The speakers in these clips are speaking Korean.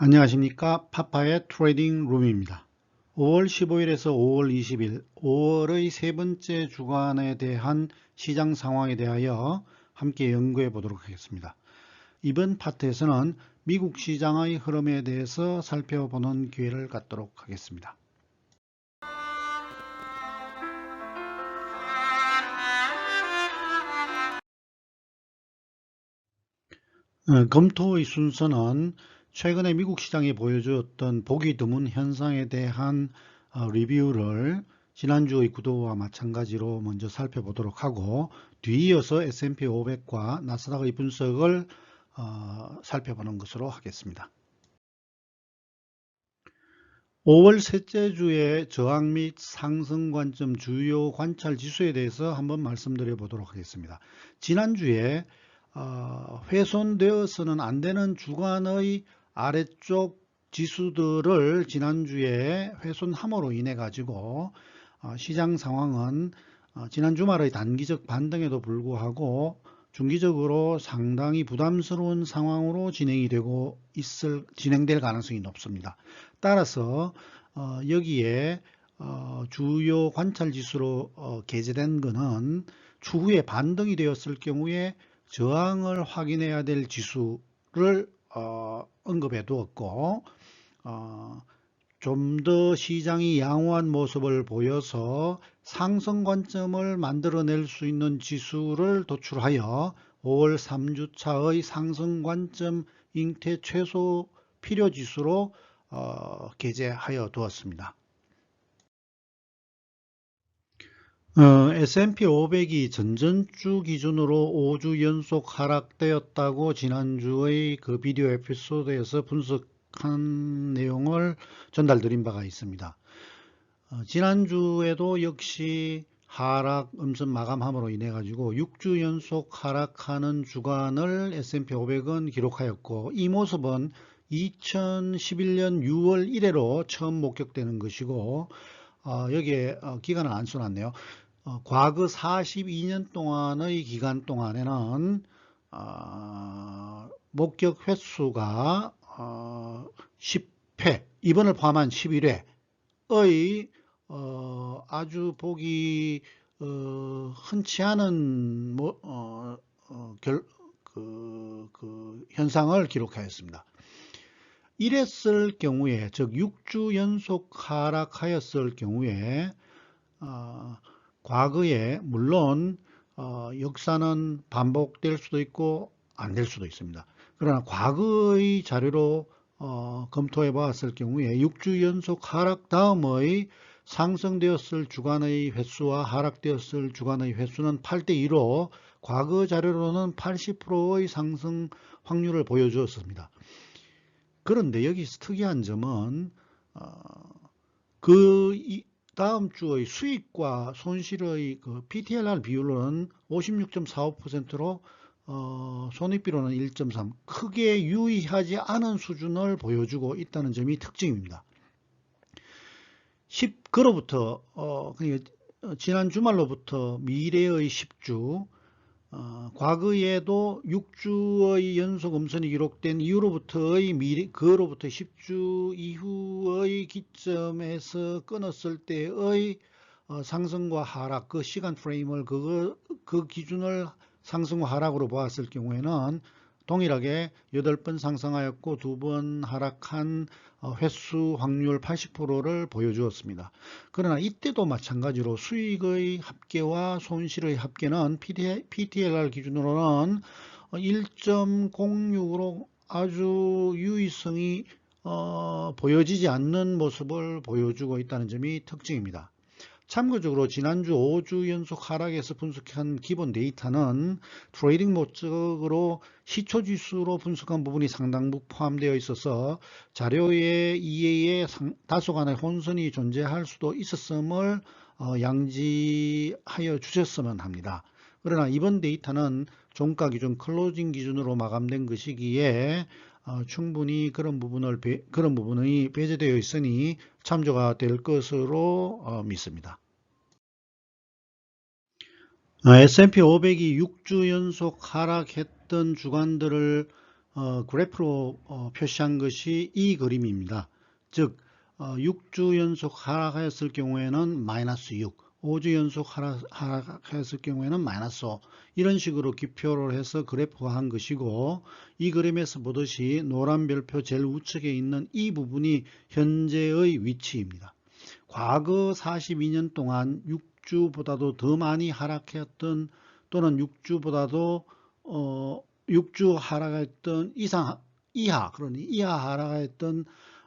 안녕하십니까 파파의 트레이딩 룸입니다. 5월 15일에서 5월 20일 5월의 세 번째 주간에 대한 시장 상황에 대하여 함께 연구해 보도록 하겠습니다. 이번 파트에서는 미국 시장의 흐름에 대해서 살펴보는 기회를 갖도록 하겠습니다. 어, 검토의 순서는 최근에 미국 시장이 보여주었던 보기 드문 현상에 대한 어, 리뷰를 지난주의 구도와 마찬가지로 먼저 살펴보도록 하고 뒤이어서 S&P 500과 나스닥의 분석을 어, 살펴보는 것으로 하겠습니다. 5월 셋째 주의 저항 및 상승 관점 주요 관찰 지수에 대해서 한번 말씀드려 보도록 하겠습니다. 지난주에 어, 훼손되어서는 안 되는 주간의 아래쪽 지수들을 지난주에 훼손함으로 인해 가지고 어, 시장 상황은 어, 지난 주말의 단기적 반등에도 불구하고 중기적으로 상당히 부담스러운 상황으로 진행이 되고 있을 진행될 가능성이 높습니다. 따라서 어, 여기에 어, 주요 관찰 지수로 어, 게재된 것은 추후에 반등이 되었을 경우에 저항을 확인해야 될 지수를 어, 언급해 두었고 어, 좀 더 시장이 양호한 모습을 보여서 상승 관점을 만들어낼 수 있는 지수를 도출하여 5월 3주차의 상승 관점 잉태 최소 필요 지수로 어, 게재하여 두었습니다. 어, S&P 500이 전전주 기준으로 5주 연속 하락되었다고 지난주의 그 비디오 에피소드에서 분석한 내용을 전달드린 바가 있습니다. 어, 지난주에도 역시 하락 음선 마감함으로 인해 가지고 6주 연속 하락하는 주간을 S&P 500은 기록하였고 이 모습은 2011년 6월 1회로 처음 목격되는 것이고 어, 여기에 어, 기간을 안 써놨네요. 어, 과거 42년 동안의 기간 동안에는 어, 목격 횟수가 어, 10회, 이번을 포함한 11회의 어, 아주 보기 어, 흔치 않은 뭐, 어, 어, 결, 그, 그 현상을 기록하였습니다. 이랬을 경우에 즉 6주 연속 하락하였을 경우에 어, 과거에 물론 어, 역사는 반복될 수도 있고 안 될 수도 있습니다. 그러나 과거의 자료로 어, 검토해 봤을 경우에 6주 연속 하락 다음의 상승되었을 주간의 횟수와 하락되었을 주간의 횟수는 8대2로 과거 자료로는 80%의 상승 확률을 보여주었습니다. 그런데 여기서 특이한 점은 어, 그 다음 주의 수익과 손실의 그 PTLR 비율은 56.45%로 어, 손익비로는 1.3 크게 유의하지 않은 수준을 보여주고 있다는 점이 특징입니다. 10 그로부터 어, 그러니까 지난 주말로부터 미래의 10주 어, 과거에도 6주의 연속 음선이 기록된 이후로부터의 미리, 그로부터 10주 이후의 기점에서 끊었을 때의 어, 상승과 하락, 그 시간 프레임을 그, 그 기준을 상승과 하락으로 보았을 경우에는 동일하게 8번 상승하였고 2번 하락한 어, 횟수 확률 80%를 보여주었습니다. 그러나 이때도 마찬가지로 수익의 합계와 손실의 합계는 PTLR 기준으로는 1.06으로 아주 유의성이 어, 보여지지 않는 모습을 보여주고 있다는 점이 특징입니다. 참고적으로 지난주 5주 연속 하락에서 분석한 기본 데이터는 트레이딩 목적으로 시초지수로 분석한 부분이 상당부 포함되어 있어서 자료에 이해에 다소간의 혼선이 존재할 수도 있었음을 어, 양지하여 주셨으면 합니다. 그러나 이번 데이터는 종가 기준 클로징 기준으로 마감된 것이기에 어, 충분히 그런 부분을 그런 부분이 배제되어 있으니 참조가 될 것으로 어, 믿습니다. 어, S&P 500이 6주 연속 하락했던 주간들을 어, 그래프로 어, 표시한 것이 이 그림입니다. 즉 어, 6주 연속 하락하였을 경우에는 마이너스 6, 5주 연속 하락, 하락하였을 경우에는 마이너스 5 이런 식으로 기표를 해서 그래프화한 것이고 이 그림에서 보듯이 노란 별표 제일 우측에 있는 이 부분이 현재의 위치입니다. 과거 42년 동안 6주보다도 더 많이 하락했던 또는 6주보다도 어, 6주 하락했던 이상 이하 그러니 이하 하락했던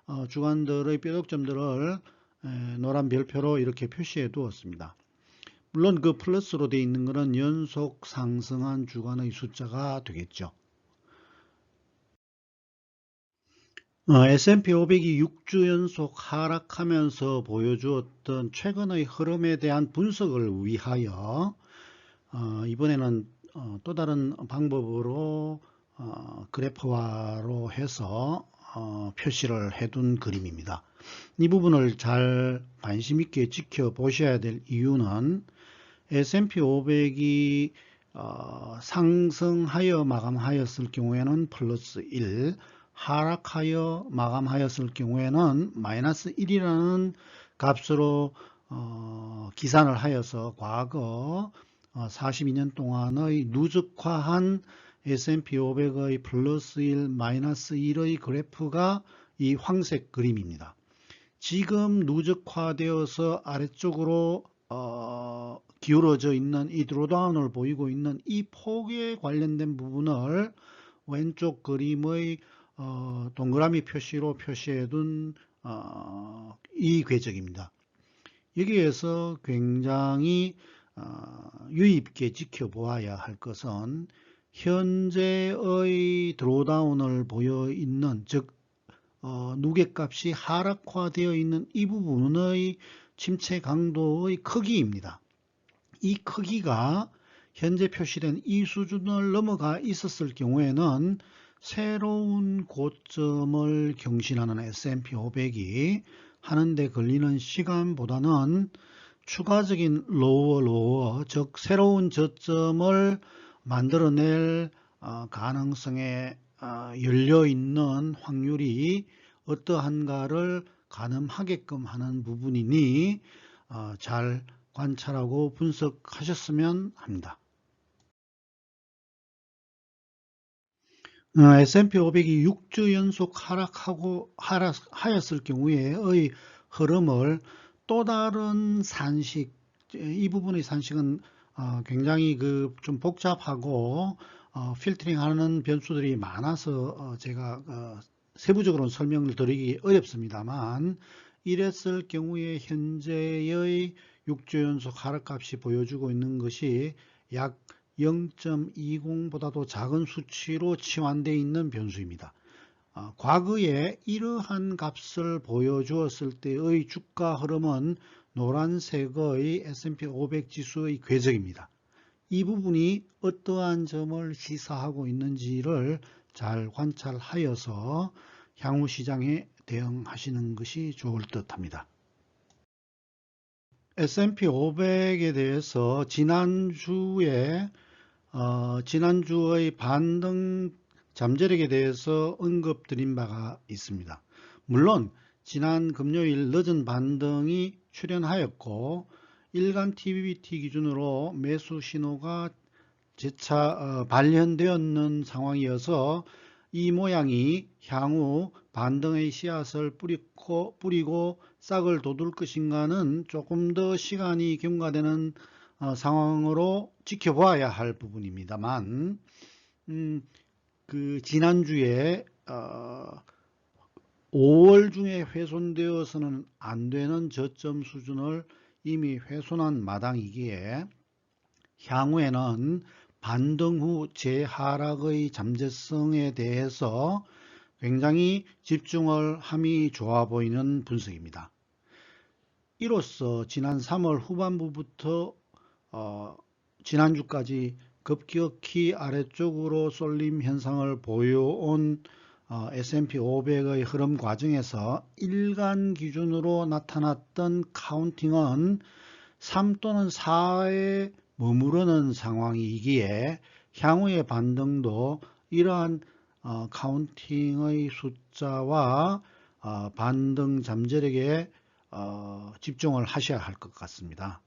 어, 주간들의 뾰족점들을 에, 노란 별표로 이렇게 표시해 두었습니다. 물론 그 플러스로 되어 있는 것은 연속 상승한 주간의 숫자가 되겠죠. 어, S&P 500이 6주 연속 하락하면서 보여주었던 최근의 흐름에 대한 분석을 위하여 어, 이번에는 어, 또 다른 방법으로 어, 그래프화로 해서 어, 표시를 해둔 그림입니다. 이 부분을 잘 관심 있게 지켜보셔야 될 이유는 S&P 500이 어, 상승하여 마감하였을 경우에는 플러스 1, 하락하여 마감하였을 경우에는 마이너스 1이라는 값으로 어, 기산을 하여서 과거 42년 어, 동안의 누적화한 S&P 500의 플러스 1, 마이너스 1의 그래프가 이 황색 그림입니다. 지금 누적화되어서 아래쪽으로 어, 기울어져 있는 이 드로다운을 보이고 있는 이 폭에 관련된 부분을 왼쪽 그림의 어, 동그라미 표시로 표시해 둔이 어, 궤적입니다. 여기에서 굉장히 어, 유의있게 지켜보아야 할 것은 현재의 드로다운을 보여 있는 즉 어, 누계값이 하락화되어 있는 이 부분의 침체 강도의 크기입니다. 이 크기가 현재 표시된 이 수준을 넘어가 있었을 경우에는 새로운 고점을 경신하는 S&P 500이 하는데 걸리는 시간보다는 추가적인 로워 로워 즉 새로운 저점을 만들어낼 어, 가능성에 어, 열려 있는 확률이 어떠한가를 가늠하게끔 하는 부분이니 어, 잘 관찰하고 분석하셨으면 합니다. S&P 500이 6주 연속 하락하고 하락하였을 경우에의 흐름을 또 다른 산식 이 부분의 산식은 어, 굉장히 그 좀 복잡하고 어, 필터링하는 변수들이 많아서 어, 제가 어, 세부적으로 설명을 드리기 어렵습니다만 이랬을 경우에 현재의 6주 연속 하락값이 보여주고 있는 것이 약 0.20보다도 작은 수치로 치환되어 있는 변수입니다. 어, 과거에 이러한 값을 보여주었을 때의 주가 흐름은 노란색의 S&P 500 지수의 궤적입니다. 이 부분이 어떠한 점을 시사하고 있는지를 잘 관찰하여서 향후 시장에 대응하시는 것이 좋을 듯 합니다. S&P 500에 대해서 지난주에 어, 지난주의 반등 잠재력에 대해서 언급드린 바가 있습니다. 물론 지난 금요일 늦은 반등이 출현하였고 일간 TBT 기준으로 매수 신호가 재차 어, 발현되었는 상황이어서 이 모양이 향후 반등의 씨앗을 뿌리고, 뿌리고 싹을 돋을 것인가는 조금 더 시간이 경과되는 어, 상황으로 지켜봐야 할 부분입니다만 음, 그 지난주에 어, 5월 중에 훼손되어서는 안 되는 저점 수준을 이미 훼손한 마당이기에 향후에는 반등 후 재하락의 잠재성에 대해서 굉장히 집중을 함이 좋아 보이는 분석입니다. 이로써 지난 3월 후반부부터 어, 지난주까지 급격히 아래쪽으로 쏠림 현상을 보여온 어, S&P 500의 흐름 과정에서 일간 기준으로 나타났던 카운팅은 3 또는 4에 머무르는 상황이기에 향후의 반등도 이러한 어, 카운팅의 숫자와 어, 반등 잠재력에 어, 집중을 하셔야 할 것 같습니다.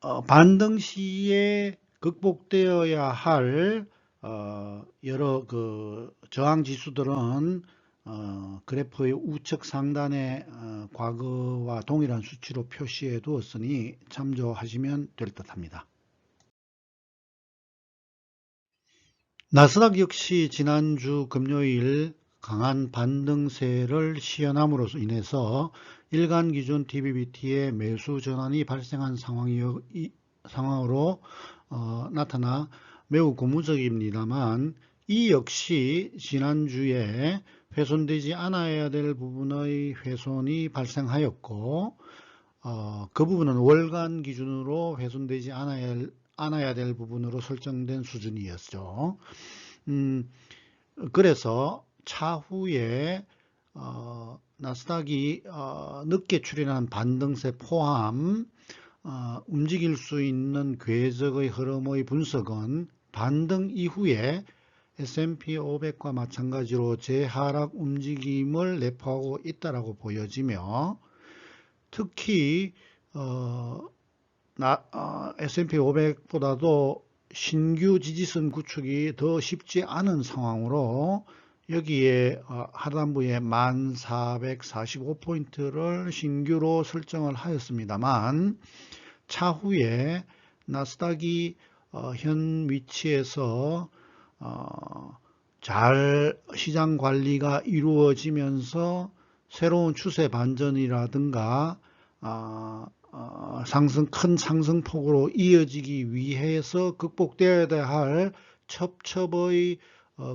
어, 반등 시에 극복되어야 할 어, 여러 그 저항 지수들은 어, 그래프의 우측 상단에 어, 과거와 동일한 수치로 표시해 두었으니 참조하시면 될 듯 합니다. 나스닥 역시 지난주 금요일 강한 반등세를 시연함으로 인해서 일간 기준 TBBT의 매수 전환이 발생한 상황이, 이, 상황으로 어, 나타나 매우 고무적입니다만 이 역시 지난주에 훼손되지 않아야 될 부분의 훼손이 발생하였고 어, 그 부분은 월간 기준으로 훼손되지 않아야, 않아야 될 부분으로 설정된 수준이었죠. 음, 그래서 차후에 어, 나스닥이 어, 늦게 출현한 반등세 포함 어, 움직일 수 있는 궤적의 흐름의 분석은 반등 이후에 S&P 500과 마찬가지로 재하락 움직임을 내포하고 있다라고 보여지며 특히 어, 나, 어, S&P 500보다도 신규 지지선 구축이 더 쉽지 않은 상황으로 여기에 어, 하단부에 1445포인트를 신규로 설정을 하였습니다만 차후에 나스닥이 어, 현 위치에서 어, 잘 시장 관리가 이루어지면서 새로운 추세 반전이라든가 상승 큰 상승폭으로 이어지기 위해서 극복되어야 할 첩첩의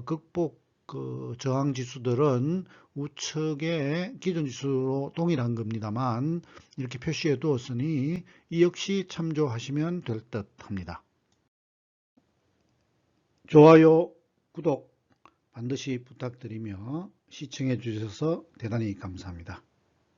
극복 그 저항 지수들은 우측의 기존 지수로 동일한 겁니다만 이렇게 표시해 두었으니 이 역시 참조하시면 될 듯 합니다. 좋아요, 구독 반드시 부탁드리며 시청해 주셔서 대단히 감사합니다.